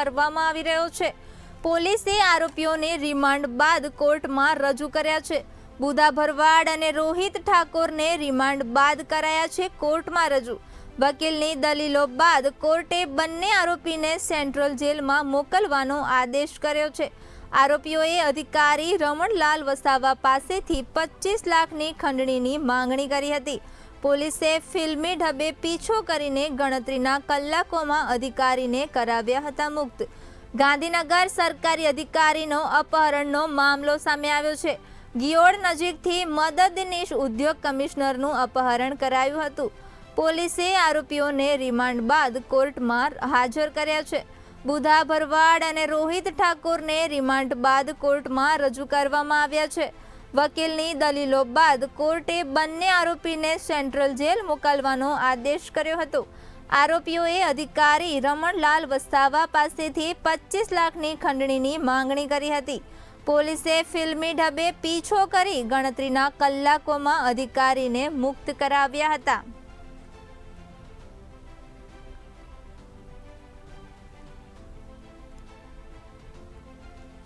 કરવામાં આવી રહ્યો છે. પોલીસે આરોપીઓને રિમાન્ડ બાદ કોર્ટમાં રજૂ કર્યા છે. બુધા ભરવાડ અને રોહિત ઠાકોરને રિમાન્ડ બાદ કરાયા છે કોર્ટમાં રજૂ. વકીલની દલીલો બાદ કોર્ટે બંને આરોપીને સેન્ટ્રલ જેલમાં મોકલવાનો આદેશ કર્યો છે. આરોપીઓએ અધિકારી રમણલાલ વસાવા પાસેથી પચીસ લાખની ખંડણીની માંગણી કરી હતી. પોલીસે ફિલ્મી ઢબે પીછો કરીને ગણતરીના કલાકોમાં અધિકારીને કરાવ્યા હતા મુક્ત. ગાંધીનગર સરકારી અધિકારીનો અપહરણનો મામલો સામે આવ્યો છે. ગિયોડ નજીકથી મદદનીશ ઉદ્યોગ કમિશનરનું અપહરણ કરાયું હતું. પોલીસે આરોપીઓને રિમાન્ડ બાદ કોર્ટમાં હાજર કર્યા છે. બુધા ભરવાડ અને રોહિત ઠાકોરને રિમાન્ડ બાદ કોર્ટમાં રજૂ કરવામાં આવ્યા છે. વકીલની દલીલો બાદ કોર્ટે બંને આરોપીને સેન્ટ્રલ જેલ મોકલવાનો આદેશ કર્યો હતો. આરોપીઓએ અધિકારી રમણલાલ વસાવા પાસેથી પચીસ લાખની ખંડણીની માંગણી કરી હતી. પોલીસે ફિલ્મી ઢબે પીછો કરી ગણતરીના કલાકોમાં અધિકારીને મુક્ત કરાવ્યા હતા.